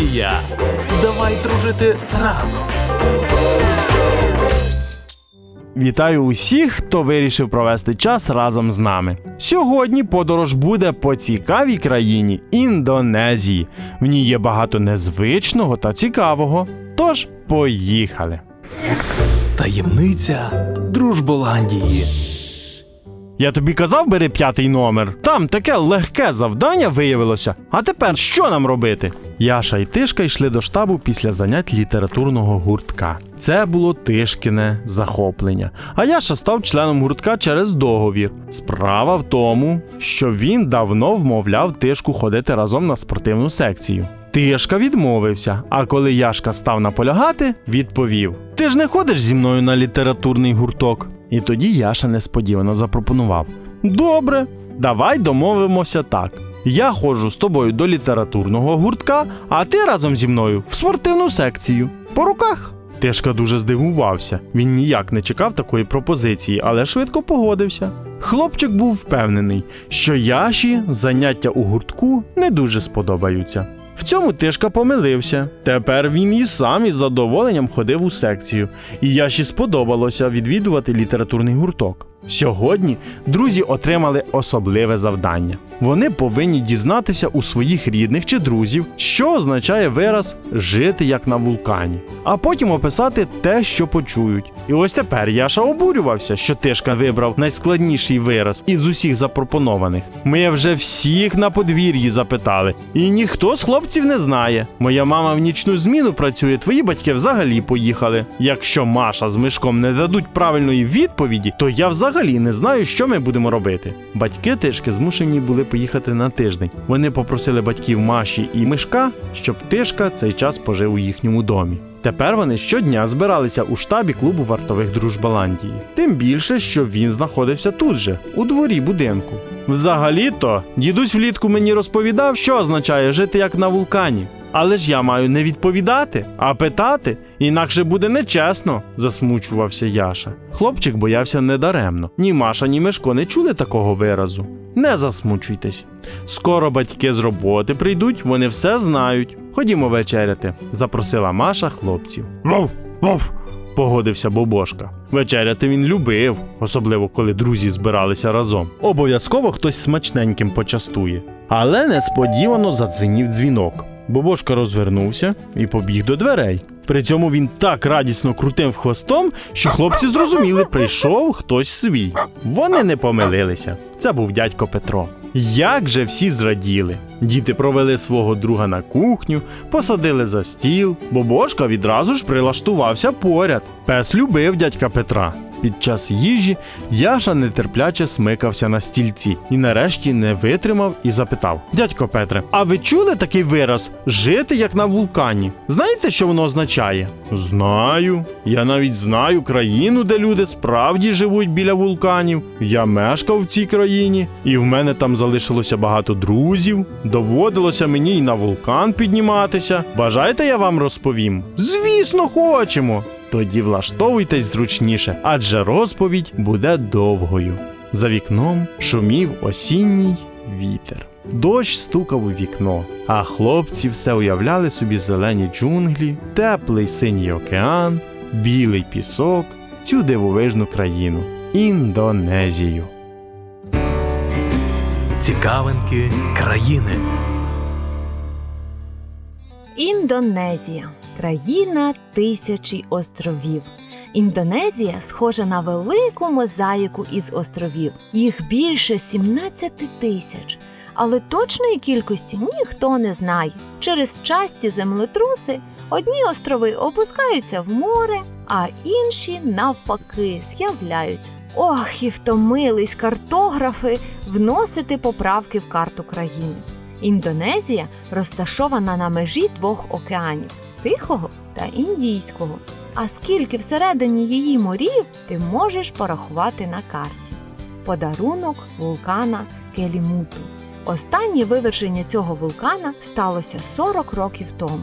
Гуртоландія. Давай дружити разом. Вітаю усіх, хто вирішив провести час разом з нами. Сьогодні подорож буде по цікавій країні Індонезії. В ній є багато незвичного та цікавого. Тож, поїхали! Таємниця Дружболандії. Я тобі казав, бери п'ятий номер. Там таке легке завдання виявилося. А тепер що нам робити? Яша і Тишка йшли до штабу після занять літературного гуртка. Це було Тишкине захоплення. А Яша став членом гуртка через договір. Справа в тому, що він давно вмовляв Тишку ходити разом на спортивну секцію. Тишка відмовився, а коли Яшка став наполягати, відповів: Ти ж не ходиш зі мною на літературний гурток. І тоді Яша несподівано запропонував: Добре, давай домовимося так. Я ходжу з тобою до літературного гуртка, а ти разом зі мною в спортивну секцію. По руках. Тишка дуже здивувався. Він ніяк не чекав такої пропозиції, але швидко погодився. Хлопчик був впевнений, що Яші заняття у гуртку не дуже сподобаються. В цьому Тишка помилився. Тепер він і сам із задоволенням ходив у секцію, і Яші сподобалося відвідувати літературний гурток. Сьогодні друзі отримали особливе завдання. Вони повинні дізнатися у своїх рідних чи друзів, що означає вираз жити як на вулкані, а потім описати те, що почують. І ось тепер Яша обурювався, що Тишка вибрав найскладніший вираз із усіх запропонованих. Ми вже всіх на подвір'ї запитали, і ніхто з хлопців не знає. Моя мама в нічну зміну працює, твої батьки взагалі поїхали. Якщо Маша з Мишком не дадуть правильної відповіді, то я взагалі не знаю, що ми будемо робити. Батьки Тишки змушені були поїхати на тиждень. Вони попросили батьків Маші і Мишка, щоб Тишка цей час пожив у їхньому домі. Тепер вони щодня збиралися у штабі клубу вартових Дружбаландії. Тим більше, що він знаходився тут же, у дворі будинку. Взагалі-то, дідусь влітку мені розповідав, що означає жити як на вулкані. Але ж я маю не відповідати, а питати, інакше буде нечесно, засмучувався Яша. Хлопчик боявся недаремно. Ні Маша, ні Мишко не чули такого виразу. Не засмучуйтесь. Скоро батьки з роботи прийдуть, вони все знають. Ходімо вечеряти, запросила Маша хлопців. Вов, вов, погодився Бобошка. Вечеряти він любив, особливо коли друзі збиралися разом. Обов'язково хтось смачненьким почастує. Але несподівано задзвенів дзвінок. Бобошка розвернувся і побіг до дверей. При цьому він так радісно крутив хвостом, що хлопці зрозуміли, прийшов хтось свій. Вони не помилилися. Це був дядько Петро. Як же всі зраділи. Діти провели свого друга на кухню, посадили за стіл. Бобошка відразу ж прилаштувався поряд. Пес любив дядька Петра. Під час їжі Яша нетерпляче смикався на стільці і нарешті не витримав і запитав: Дядько Петре, а ви чули такий вираз жити як на вулкані? Знаєте, що воно означає? Знаю. Я навіть знаю країну, де люди справді живуть біля вулканів. Я мешкав в цій країні, і в мене там залишилося багато друзів. Доводилося мені й на вулкан підніматися. Бажаєте, я вам розповім? Звісно, хочемо. Тоді влаштовуйтесь зручніше, адже розповідь буде довгою. За вікном шумів осінній вітер. Дощ стукав у вікно, а хлопці все уявляли собі зелені джунглі, теплий синій океан, білий пісок, цю дивовижну країну Індонезію. Цікавинки країни. Індонезія країна тисячі островів. Індонезія схожа на велику мозаїку із островів. Їх більше 17 тисяч. Але точної кількості ніхто не знає. Через часті землетруси одні острови опускаються в море, а інші навпаки з'являються. Ох, і втомились картографи вносити поправки в карту країни. Індонезія розташована на межі двох океанів Тихого та Індійського. А скільки всередині її морів ти можеш порахувати на карті. Подарунок вулкана Келімуту. Останнє виверження цього вулкана сталося 40 років тому.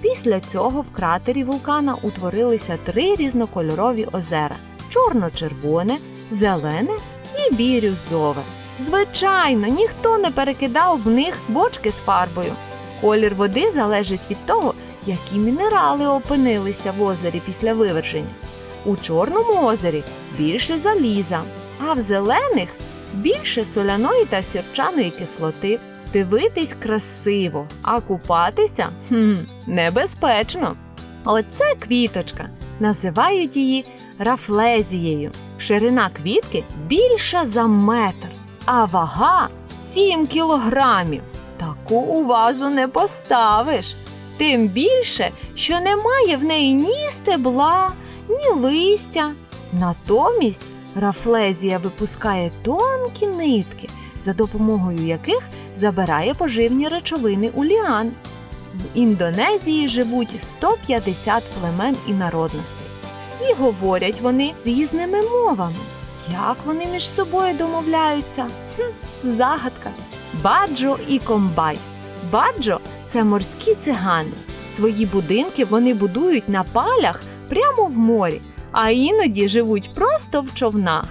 Після цього в кратері вулкана утворилися три різнокольорові озера: чорно-червоне, зелене і бірюзове. Звичайно, ніхто не перекидав в них бочки з фарбою. Колір води залежить від того, які мінерали опинилися в озері після виверження. У Чорному озері більше заліза, а в зелених більше соляної та сірчаної кислоти. Дивитись красиво, а купатися хм, небезпечно. Оце квіточка. Називають її рафлезією. Ширина квітки більша за метр, а вага 7 кілограмів. Таку у вазу не поставиш. Тим більше, що немає в неї ні стебла, ні листя. Натомість рафлезія випускає тонкі нитки, за допомогою яких забирає поживні речовини у ліан. В Індонезії живуть 150 племен і народностей. І говорять вони різними мовами. Як вони між собою домовляються? Хм, загадка. Баджо і комбай. Баджо це морські цигани. Свої будинки вони будують на палях прямо в морі, а іноді живуть просто в човнах.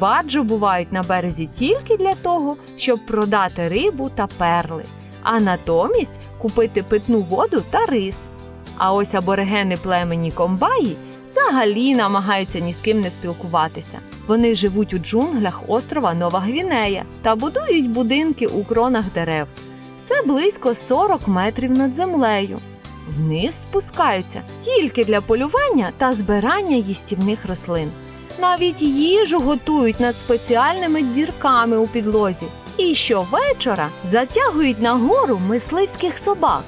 Баджо бувають на березі тільки для того, щоб продати рибу та перли, а натомість купити питну воду та рис. А ось аборигени племені комбаї взагалі намагаються ні з ким не спілкуватися. Вони живуть у джунглях острова Нова Гвінея та будують будинки у кронах дерев. Близько 40 метрів над землею. Вниз спускаються тільки для полювання та збирання їстівних рослин. Навіть їжу готують над спеціальними дірками у підлозі. І щовечора затягують нагору мисливських собак.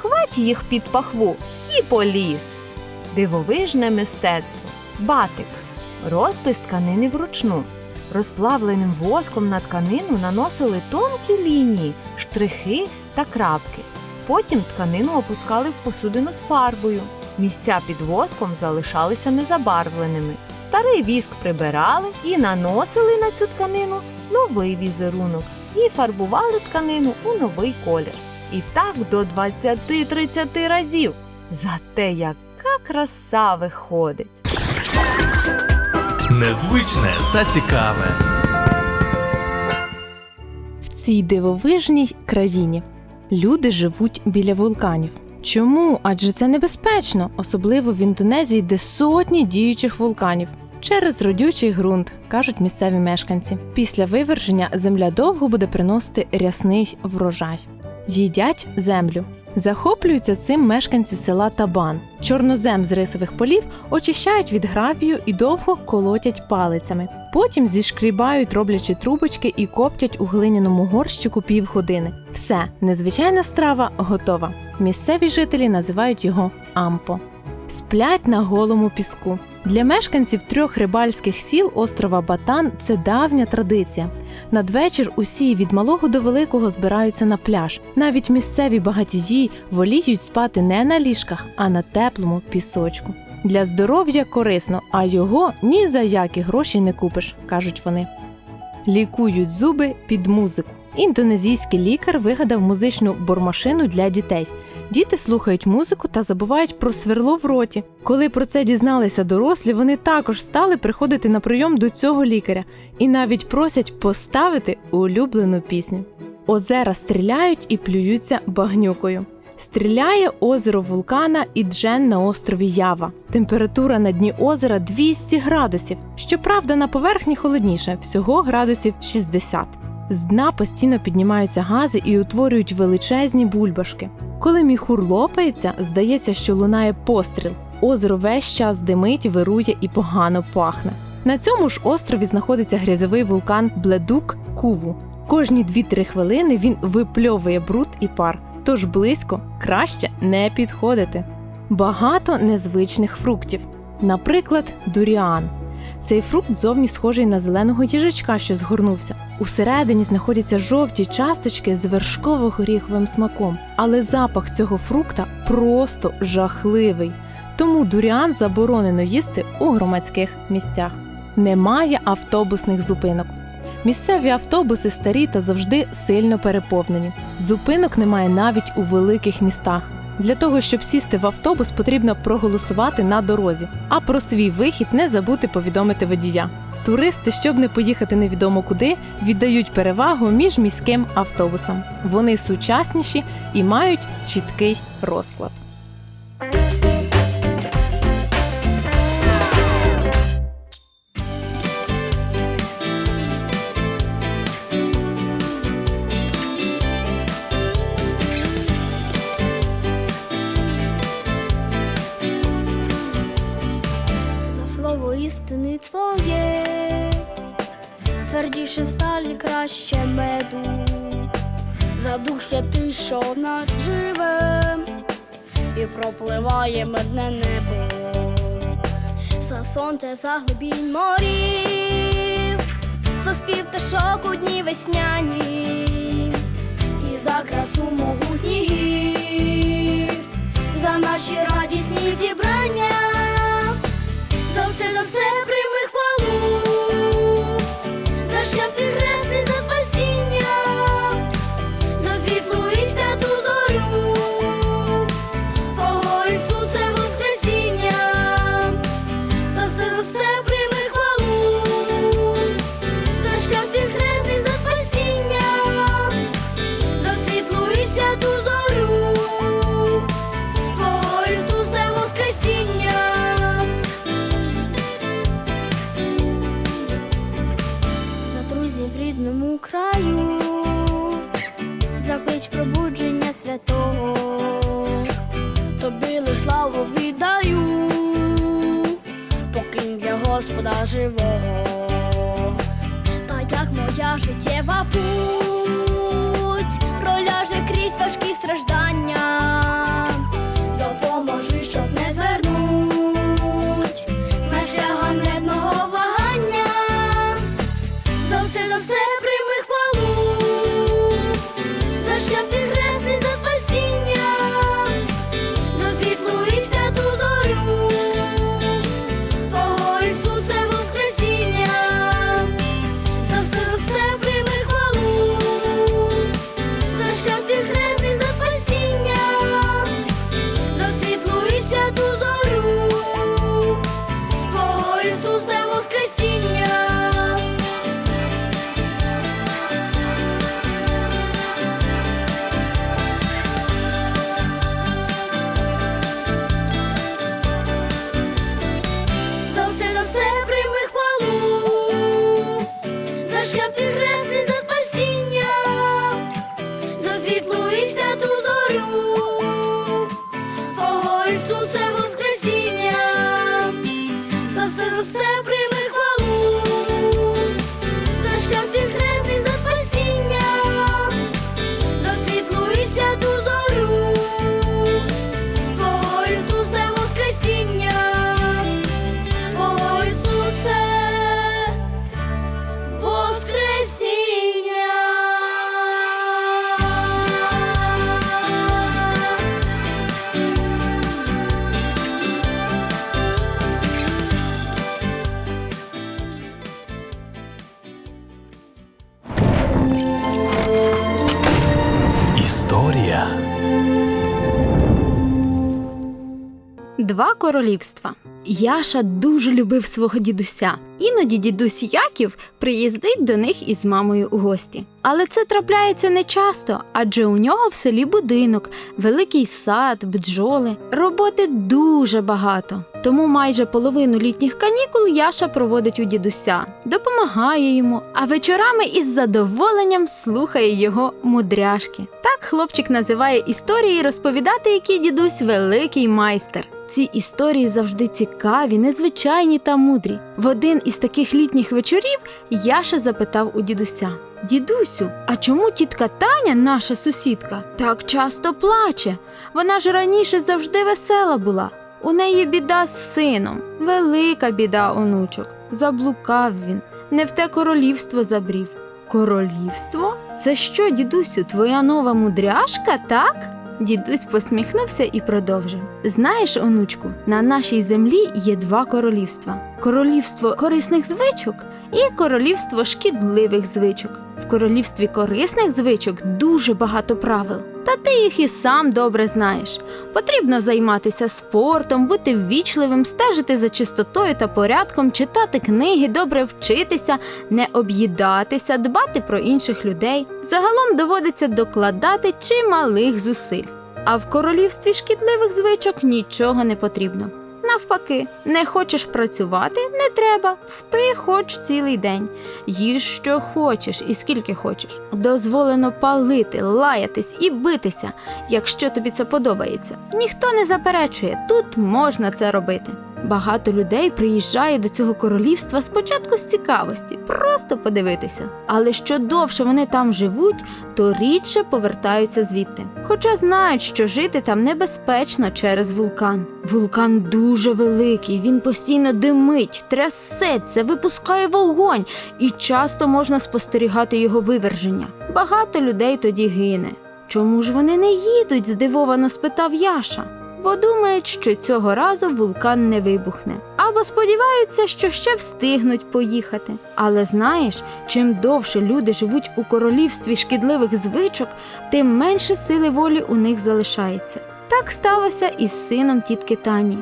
Хвать їх під пахву і поліз. Дивовижне мистецтво. Батик. Розпис тканини вручну. Розплавленим воском на тканину наносили тонкі лінії, штрихи та крапки. Потім тканину опускали в посудину з фарбою. Місця під воском залишалися незабарвленими. Старий віск прибирали і наносили на цю тканину новий візерунок і фарбували тканину у новий колір. І так до 20-30 разів. Зате яка краса виходить. Незвичне та цікаве. В цій дивовижній країні люди живуть біля вулканів. Чому? Адже це небезпечно, особливо в Індонезії, де сотні діючих вулканів. Через родючий ґрунт, кажуть місцеві мешканці. Після виверження земля довго буде приносити рясний врожай. Їдять землю. Захоплюються цим мешканці села Табан. Чорнозем з рисових полів очищають від гравію і довго колотять палицями. Потім зішкрібають, роблячи трубочки і коптять у глиняному горщику півгодини. Все, незвичайна страва готова. Місцеві жителі називають його ампо. Сплять на голому піску. Для мешканців трьох рибальських сіл острова Батан це давня традиція. Надвечір усі від малого до великого збираються на пляж. Навіть місцеві багатії воліють спати не на ліжках, а на теплому пісочку. Для здоров'я корисно, а його ні за які гроші не купиш, кажуть вони. Лікують зуби під музику. Індонезійський лікар вигадав музичну бормашину для дітей. Діти слухають музику та забувають про сверло в роті. Коли про це дізналися дорослі, вони також стали приходити на прийом до цього лікаря і навіть просять поставити улюблену пісню. Озера стріляють і плюються багнюкою. Стріляє озеро вулкана Іджен на острові Ява. Температура на дні озера 200 градусів. Щоправда, на поверхні холодніше, всього градусів 60. З дна постійно піднімаються гази і утворюють величезні бульбашки. Коли міхур лопається, здається, що лунає постріл. Озеро весь час димить, вирує і погано пахне. На цьому ж острові знаходиться грязьовий вулкан Бледук Куву. Кожні 2-3 хвилини він випльовує бруд і пар, тож близько краще не підходити. Багато незвичних фруктів, наприклад, дуріан. Цей фрукт зовні схожий на зеленого їжачка, що згорнувся. Усередині знаходяться жовті часточки з вершково-горіховим смаком, але запах цього фрукта просто жахливий. Тому дуріан заборонено їсти у громадських місцях. Немає автобусних зупинок. Місцеві автобуси старі та завжди сильно переповнені. Зупинок немає навіть у великих містах. Для того, щоб сісти в автобус, потрібно проголосувати на дорозі, а про свій вихід не забути повідомити водія. Туристи, щоб не поїхати невідомо куди, віддають перевагу між міським автобусом. Вони сучасніші і мають чіткий розклад. Твердіше сталі краще меду, за дух святий, що в нас живе, і пропливає медне небо, за сонце, за глибінь морів, за спів пташок у дні весняні, і за красу могутніх гір, за наші радісні зібрання. За все, за все славу віддаю, поклін для Господа живого, та як моя життєва путь проляже крізь важкі страждання, допоможи, щоб не звернуть Історія Два королівства. Яша дуже любив свого дідуся. Іноді дідусь Яків приїздить до них із мамою у гості. Але це трапляється не часто, адже у нього в селі будинок, великий сад, бджоли. Роботи дуже багато. Тому майже половину літніх канікул Яша проводить у дідуся, допомагає йому, а вечорами із задоволенням слухає його мудряшки. Так хлопчик називає історії розповідати, який дідусь великий майстер. Ці історії завжди цікаві, незвичайні та мудрі. В один із таких літніх вечорів Яша запитав у дідуся: Дідусю, а чому тітка Таня, наша сусідка, так часто плаче? Вона ж раніше завжди весела була. У неї біда з сином, велика біда, онучок. Заблукав він, не в те королівство забрів. Королівство? Це що, дідусю, твоя нова мудряшка, так? Дідусь посміхнувся і продовжив: Знаєш, онучку, на нашій землі є два королівства: королівство корисних звичок і королівство шкідливих звичок. В королівстві корисних звичок дуже багато правил. Та ти їх і сам добре знаєш. Потрібно займатися спортом, бути ввічливим, стежити за чистотою та порядком, читати книги, добре вчитися, не об'їдатися, дбати про інших людей. Загалом доводиться докладати чималих зусиль. А в королівстві шкідливих звичок нічого не потрібно. Навпаки, не хочеш працювати не треба. Спи хоч цілий день. Їж що хочеш і скільки хочеш. Дозволено палити, лаятись і битися, якщо тобі це подобається. Ніхто не заперечує, тут можна це робити. Багато людей приїжджає до цього королівства спочатку з цікавості, просто подивитися. Але що довше вони там живуть, то рідше повертаються звідти. Хоча знають, що жити там небезпечно через вулкан. Вулкан дуже великий, він постійно димить, трясеться, випускає вогонь, і часто можна спостерігати його виверження. Багато людей тоді гине. Чому ж вони не їдуть? здивовано спитав Яша. Бо думають, що цього разу вулкан не вибухне, або сподіваються, що ще встигнуть поїхати. Але знаєш, чим довше люди живуть у королівстві шкідливих звичок, тим менше сили волі у них залишається. Так сталося і з сином тітки Тані.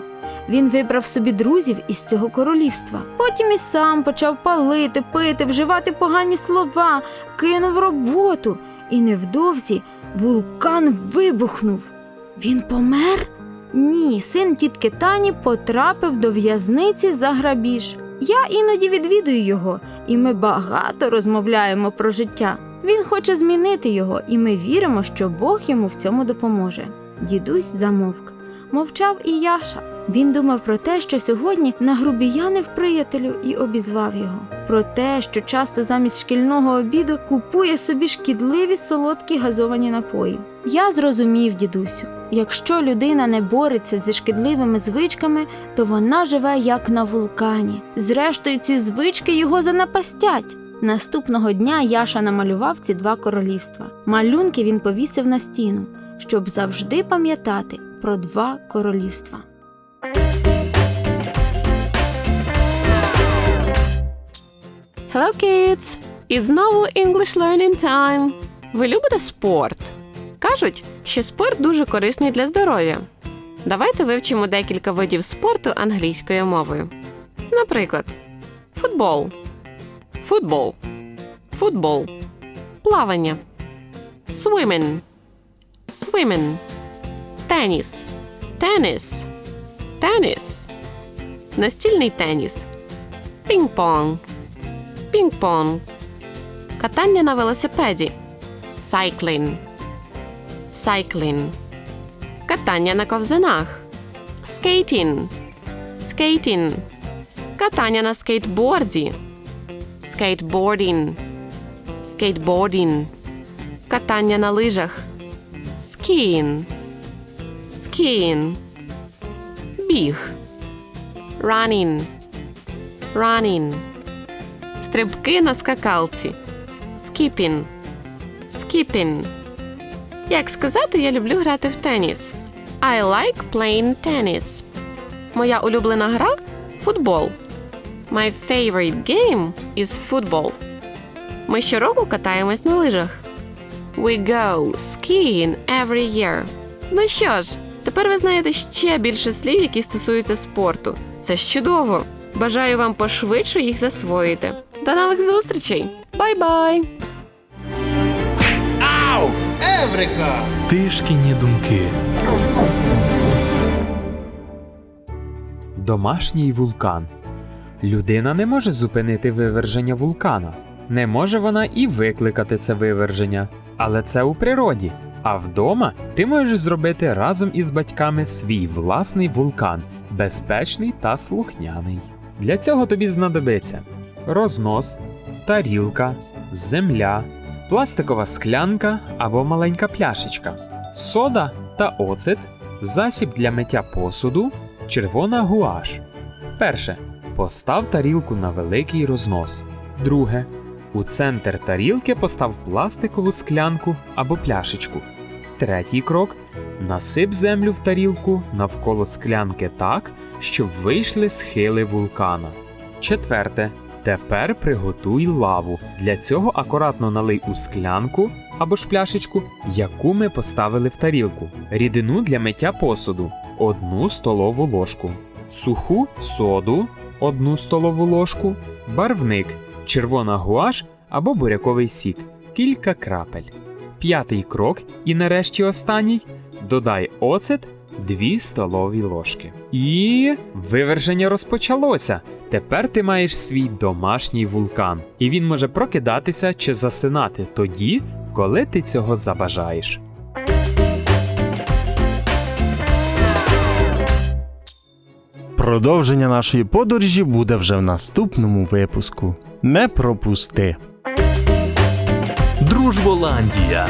Він вибрав собі друзів із цього королівства. Потім і сам почав палити, пити, вживати погані слова, кинув роботу, і невдовзі вулкан вибухнув. Він помер? Ні, син тітки Тані потрапив до в'язниці за грабіж. Я іноді відвідую його, і ми багато розмовляємо про життя. Він хоче змінити його, і ми віримо, що Бог йому в цьому допоможе. Дідусь замовк. Мовчав і Яша. Він думав про те, що сьогодні нагрубіянив приятелю і обізвав його. Про те, що часто замість шкільного обіду купує собі шкідливі солодкі газовані напої. Я зрозумів, дідусю, якщо людина не бореться зі шкідливими звичками, то вона живе як на вулкані. Зрештою, ці звички його занапастять. Наступного дня Яша намалював ці два королівства. Малюнки він повісив на стіну, щоб завжди пам'ятати про два королівства. Hello, kids! І знову English Learning Time. Ви любите спорт? Кажуть, що спорт дуже корисний для здоров'я. Давайте вивчимо декілька видів спорту англійською мовою. Наприклад, футбол, футбол, футбол, плавання, swimming, swimming, теніс, теніс, теніс, настільний теніс, пінг-понг, пінг-понг, катання на велосипеді, cycling, cycling, катання на ковзанах, skating, skating, катання на скейтборді, skateboarding, skateboarding, катання на лижах, skiing, skiing, біг, running, running, стрибки на скакалці, skipping, skipping. Як сказати, я люблю грати в теніс. I like playing tennis. Моя улюблена гра футбол. My favorite game is football. Ми щороку катаємось на лижах. We go skiing every year. Ну що ж, тепер ви знаєте ще більше слів, які стосуються спорту. Це чудово. Бажаю вам пошвидше їх засвоїти. До нових зустрічей! Бай-бай! Тишкіні думки. Домашній вулкан. Людина не може зупинити виверження вулкана. Не може вона і викликати це виверження. Але це у природі. А вдома ти можеш зробити разом із батьками свій власний вулкан, безпечний та слухняний. Для цього тобі знадобиться рознос, тарілка, земля, пластикова склянка або маленька пляшечка, сода та оцет, засіб для миття посуду, червона гуаш. Перше. Постав тарілку на великий рознос. Друге. У центр тарілки постав пластикову склянку або пляшечку. Третій крок. Насип землю в тарілку навколо склянки так, щоб вийшли схили вулкана. Четверте. Тепер приготуй лаву. Для цього акуратно налий у склянку або ж пляшечку, яку ми поставили в тарілку. Рідину для миття посуду 1 столову ложку, суху соду 1 столову ложку, барвник, червона гуаш або буряковий сік, кілька крапель. П'ятий крок і нарешті останній додай оцет 2 столові ложки. І виверження розпочалося. Тепер ти маєш свій домашній вулкан, і він може прокидатися чи засинати тоді, коли ти цього забажаєш. Продовження нашої подорожі буде вже в наступному випуску. Не пропусти! Дружболандія.